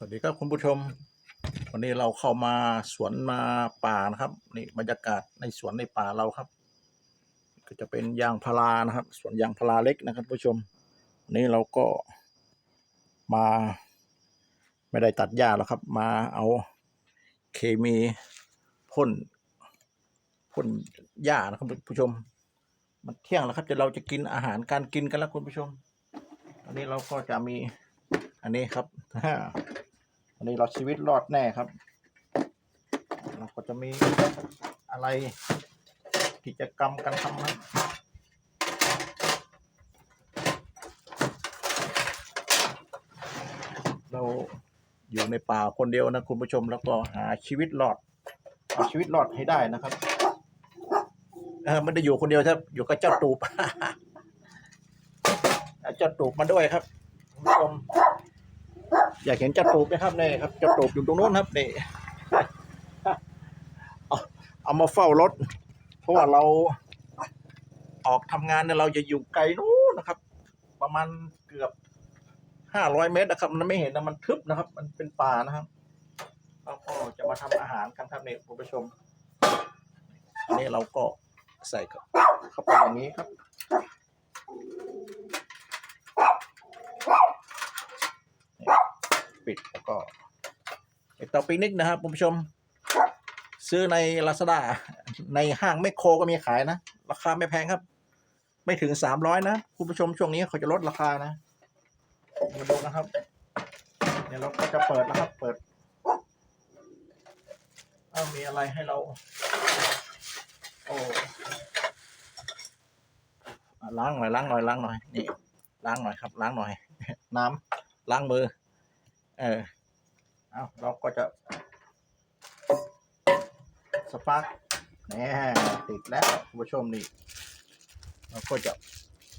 สวัสดีครับคุณผู้ชม วันนี้เราเข้ามาสวนมาป่านะครับนี่บรรยากาศในสวนในป่าเราครับ ก็จะเป็นยางพารานะครับสวนยางพาราเล็กนะครับคุณผู้ชมวันนี้เราก็มา ไม่ได้ตัดหญ้าแล้วครับ มาเอาเคมีพ่นพ่นหญ้านะครับคุณผู้ชม มันเที่ยงแล้วครับจะเราจะกินอาหารการกินกันแล้วคุณผู้ชม อันนี้เราก็จะมีอันนี้ครับ อันนี้เราชีวิตรอดแน่ครับ เราก็จะมีอะไรกิจกรรมกันทำนะเราอยู่ในป่าคนเดียวนะคุณผู้ชมแล้วก็หาชีวิตรอดเอาชีวิตรอดให้ได้นะครับเออไม่ได้อยู่คนเดียวครับ อยู่กับเจ้าตูบเอาเจ้าตูบมาด้วยครับคุณผู้ชม อยากเห็นเจ้าตูบไหมครับนี่ครับเจ้าตูบอยู่ตรงโน้นครับนี่เอาเอามาเฝ้ารถ เพราะว่าเราออกทำงานเนี่ยเราจะอยู่ไกลนู้นนะครับ ประมาณเกือบห้าร้อยเมตรนะครับ มันไม่เห็นนะมันทึบนะครับ มันเป็นป่านะครับเราก็จะมาทำอาหารกันครับนี่คุณผู้ชมอันนี้เราก็ใส่เข้าเข้าไปอย่างนี้ครับ ปิดแล้วก็ไอเตาปิกนิกนะครับคุณผู้ชม ซื้อใน Lazada ในห้างแมคโครก็มีขายนะ ราคาไม่แพงครับ ไม่ถึงสามร้อยนะ คุณผู้ชมช่วงนี้เขาจะลดราคานะมาดูนะครับ เดี๋ยวเราก็จะเปิดแล้วครับ เปิดเอ้ามีอะไรให้เรา โอ้ล้างหน่อยล้างหน่อยล้างหน่อยนี่ล้างหน่อยครับ ล้างหน่อย น้ำล้างมือ เออเอาเราก็จะ สปาร์กนี่ติดแล้วคุณผู้ชมนี่เราก็จะ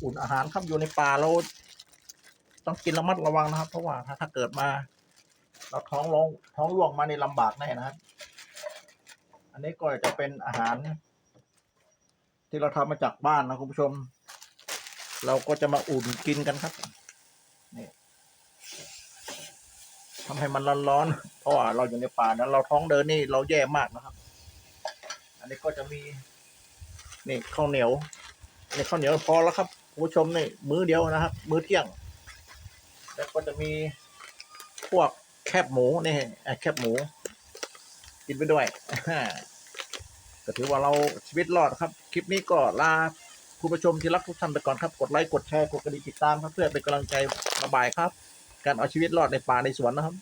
อุ่นอาหารครับอยู่ในป่าเราต้องกินระมัดระวังนะครับ เพราะว่าถ้าถ้าเกิดมา เราท้องร้องท้องร่วงมาในลำบากแน่นะครับ อันนี้ก็จะเป็นอาหาร ที่เราทำมาจากบ้านนะคุณผู้ชม เราก็จะมาอุ่นกินกันครับนี่ ทำให้มันร้อนๆเพราะว่าเราอยู่ในป่านั้นเราท้องเดินนี่เราแย่มากนะครับ อันนี้ก็จะมีนี่ข้าวเหนียวนี่ข้าวเหนียวพอแล้วครับผู้ชมนี่มื้อเดียวนะครับ มื้อเที่ยง แล้วก็จะมีพวกแคบหมูนี่เอ่อแคบหมู กินไปด้วยก็ถือว่าเราชีวิตรอดครับ คลิปนี้ก็ลาคุณผู้ชมที่รักทุกท่านไปก่อนครับ กดไลค์ กดแชร์ กดกระดิ่งติดตามครับ เพื่อเป็นกำลังใจระบายครับ การเอาชีวิตรอดในป่าในสวนนะครับ